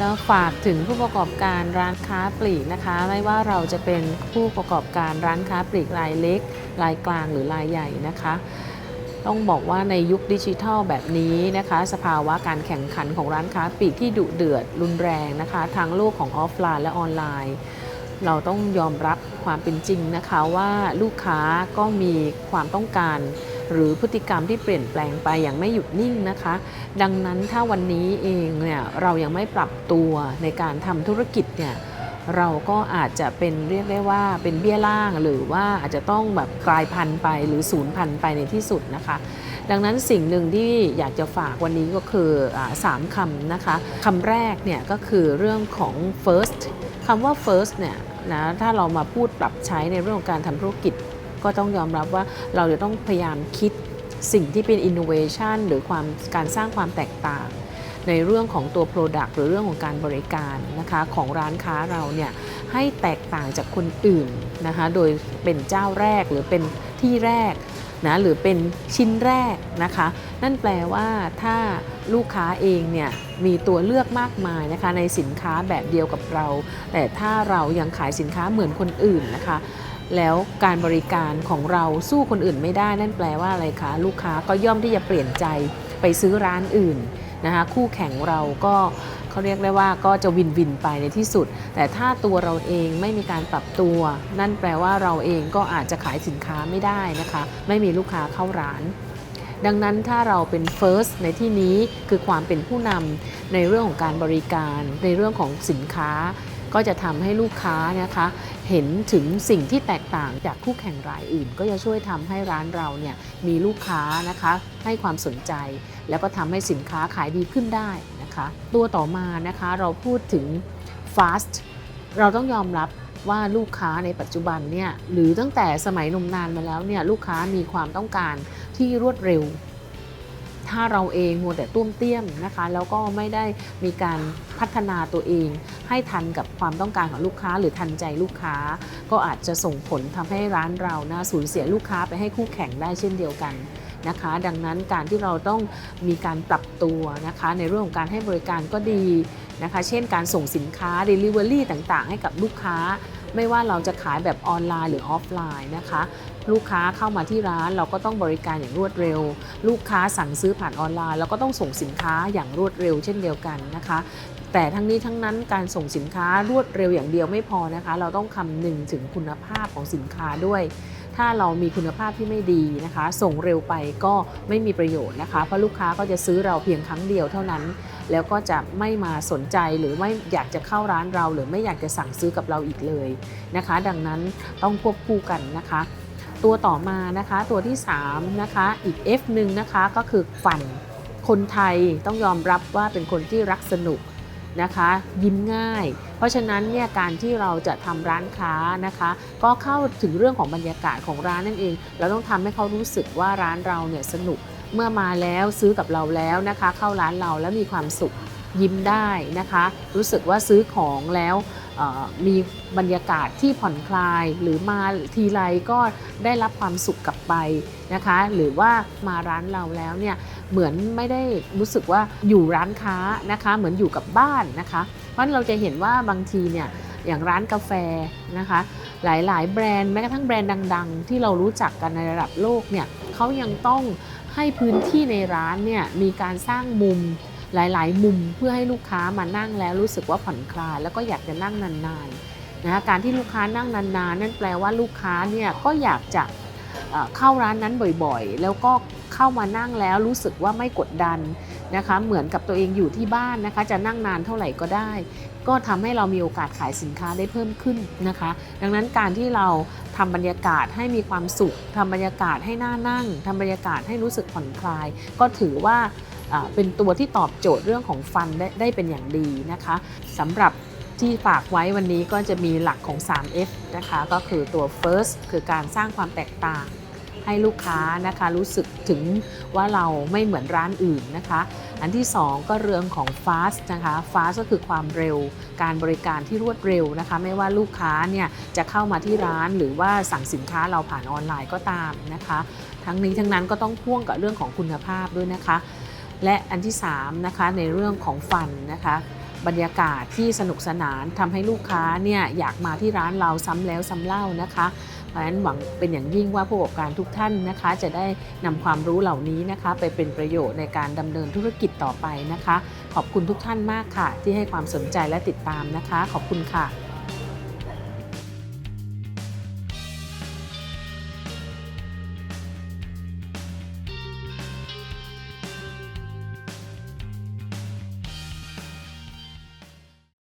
ก็ฝากถึงผู้ประกอบการร้านค้าปลีกนะคะ ไม่ว่าเราจะเป็นผู้ประกอบการร้านค้าปลีกรายเล็ก รายกลางหรือรายใหญ่นะคะ ต้องบอกว่าในยุคดิจิทัลแบบนี้นะคะ สภาวะการแข่งขันของร้านค้าปลีกที่ดุเดือดรุนแรงนะคะ ทางโลกของออฟไลน์และออนไลน์ เราต้องยอมรับความเป็นจริงนะคะว่าลูกค้าก็มีความต้องการ หรือพฤติกรรมที่เปลี่ยนแปลงไปอย่างไม่หยุดนิ่งนะคะ ดังนั้นถ้าวันนี้เองเนี่ยเรายังไม่ปรับตัวในการทำธุรกิจเนี่ยเราก็อาจจะเป็นเรียกได้ว่าเป็นเบี้ยล่างหรือว่าอาจจะต้องแบบกลายพันธุ์ไปหรือศูนย์พันธุ์ไปในที่สุดนะคะ ดังนั้นสิ่งหนึ่งที่อยากจะฝากวันนี้ก็คือสามคำนะคะคำแรกเนี่ยก็คือเรื่องของ first คำว่า first เนี่ยนะถ้าเรามาพูดปรับใช้ในเรื่องของการทำธุรกิจ ก็ต้องยอมรับว่าเราจะต้องพยายามคิดสิ่งที่เป็น innovation หรือความการสร้างความแตกต่าง ในเรื่องของตัว Product หรือเรื่องของการบริการนะคะของร้านค้าเราเนี่ยให้แตกต่างจากคนอื่นนะคะโดยเป็นเจ้าแรกหรือเป็นที่แรกนะหรือเป็นชิ้นแรกนะคะ นั่นแปลว่าถ้าลูกค้าเองเนี่ยมีตัวเลือกมากมายนะคะในสินค้าแบบเดียวกับเรา แต่ถ้าเรายังขายสินค้าเหมือนคนอื่นนะคะ แล้วการบริการของเราสู้คนอื่นไม่ได้นั่นแปลว่าอะไรคะลูกค้าก็ย่อมที่จะเปลี่ยนใจไปซื้อร้านอื่นนะคะคู่แข่งเราก็เขาเรียกได้ว่าก็จะวินวินไปในที่สุด แต่ถ้าตัวเราเองไม่มีการปรับตัว นั่นแปลว่าเราเองก็อาจจะขายสินค้าไม่ได้นะคะ ไม่มีลูกค้าเข้าร้าน ดังนั้นถ้าเราเป็น first ในที่นี้คือความเป็นผู้นำในเรื่องของการบริการ ในเรื่องของสินค้า ก็จะทำให้ลูกค้านะคะเห็นถึงสิ่งที่แตกต่างจากคู่แข่งรายอื่น ก็จะช่วยทำให้ร้านเราเนี่ยมีลูกค้านะคะให้ความสนใจ แล้วก็ทำให้สินค้าขายดีขึ้นได้นะคะ ตัวต่อมานะคะเราพูดถึง fast เราต้องยอมรับว่าลูกค้าในปัจจุบันเนี่ยหรือตั้งแต่สมัยนมนานมาแล้วเนี่ยลูกค้ามีความต้องการที่รวดเร็ว ถ้าเราเองมัวแต่ตุ้มเตี้ยมนะคะ แล้วก็ไม่ได้มีการพัฒนาตัวเอง ให้ทันกับความต้องการของลูกค้า หรือทันใจลูกค้า ก็อาจจะส่งผลทำให้ร้านเรานะสูญเสียลูกค้าไปให้คู่แข่งได้เช่นเดียวกันนะคะดังนั้นการที่เราต้องมีการปรับตัวนะคะในเรื่องของการให้บริการก็ดีนะคะ เช่นการส่งสินค้า Delivery ต่างๆ ให้กับลูกค้า ไม่ว่าเราจะขายแบบออนไลน์หรือออฟไลน์นะคะ ลูกค้าเข้ามาที่ร้านเราก็ต้องบริการอย่างรวดเร็ว ลูกค้าสั่งซื้อผ่านออนไลน์เราก็ต้องส่งสินค้าอย่างรวดเร็วเช่นเดียวกันนะคะแต่ทั้งนี้ทั้งนั้นการส่งสินค้ารวดเร็วอย่างเดียวไม่พอนะคะ เราต้องคำนึงถึงคุณภาพของสินค้าด้วย ถ้าเรามีคุณภาพที่ไม่ดีนะคะ ส่งเร็วไปก็ไม่มีประโยชน์นะคะ เพราะลูกค้าก็จะซื้อเราเพียงครั้งเดียวเท่านั้น แล้วก็จะไม่มาสนใจหรือไม่อยากจะเข้าร้านเรา หรือไม่อยากจะสั่งซื้อกับเราอีกเลยนะคะ ดังนั้นต้องควบคู่กันนะคะตัวต่อมานะคะตัวที่3นะคะอีก F หนึ่งนะคะก็คือฟันคนไทยต้องยอมรับว่าเป็นคนที่รักสนุก นะคะ ยิ้มง่าย เพราะฉะนั้นเนี่ยการที่เราจะทำร้านค้านะคะ ก็เข้าถึงเรื่องของบรรยากาศของร้านนั่นเอง เราต้องทำให้เขารู้สึกว่าร้านเราเนี่ยสนุกเมื่อมาแล้วซื้อกับเราแล้วนะคะ เข้าร้านเราแล้วมีความสุขยิ้มได้นะคะ รู้สึกว่าซื้อของแล้วมีบรรยากาศที่ผ่อนคลาย หรือมาทีไรก็ได้รับความสุขกลับไปนะคะ หรือว่ามาร้านเราแล้วเนี่ย เหมือนไม่ได้รู้สึกว่าอยู่ร้านค้านะคะเหมือนอยู่กับบ้านนะคะเพราะเราจะเห็นว่าบางทีเนี่ยอย่างร้านกาแฟนะคะหลายๆ แบรนด์แม้กระทั่งแบรนด์ดัง ๆ ที่เรารู้จักกันในระดับโลกเนี่ยเขายังต้องให้พื้นที่ในร้านเนี่ยมีการสร้างมุมหลาย ๆ มุมเพื่อให้ลูกค้ามานั่งแล้วรู้สึกว่าผ่อนคลายแล้วก็อยากจะนั่งนานๆนะคะการที่ลูกค้านั่งนานๆ นั่นแปลว่าลูกค้าเนี่ยก็อยากจะเข้าร้านนั้นบ่อยๆ แล้วก็ เข้ามานั่งแล้วรู้สึกว่าไม่กดดันนะคะ เหมือนกับตัวเองอยู่ที่บ้านนะคะ จะนั่งนานเท่าไหร่ก็ได้ ก็ทำให้เรามีโอกาสขายสินค้าได้เพิ่มขึ้นนะคะ ดังนั้นการที่เราทำบรรยากาศให้มีความสุขทำบรรยากาศให้น่านั่งทำบรรยากาศให้รู้สึกผ่อนคลาย ก็ถือว่าอ่าเป็นตัวที่ตอบโจทย์เรื่องของฟันได้ได้เป็นอย่างดีนะคะสำหรับที่ฝากไว้วันนี้ก็จะมีหลักของ 3F นะคะ ก็คือตัว first คือการสร้างความแตกต่าง ให้ลูกค้านะคะรู้สึกถึงว่าเราไม่เหมือนร้านอื่นนะคะ อันที่ 2 ก็เรื่องของ fast นะคะ fast ก็คือความเร็ว การบริการที่รวดเร็วนะคะ ไม่ว่าลูกค้าเนี่ยจะเข้ามาที่ร้านหรือว่าสั่งสินค้าเราผ่านออนไลน์ก็ตามนะคะ ทั้งนี้ทั้งนั้นก็ต้องพ่วงกับเรื่องของคุณภาพด้วยนะคะ และอันที่3นะคะในเรื่องของฟันนะคะบรรยากาศที่สนุกสนานทำให้ลูกค้าเนี่ยอยากมาที่ร้านเราซ้ำแล้วซ้ำเล่านะคะ ราะฉะนั้นหวังเป็นอย่างยิ่งว่าผู้ประกอบการทุกท่านนะคะ จะได้นำความรู้เหล่านี้นะคะ ไปเป็นประโยชน์ในการดำเนินธุรกิจต่อไปนะคะ ขอบคุณทุกท่านมากค่ะ ที่ให้ความสนใจและติดตามนะคะ ขอบคุณค่ะ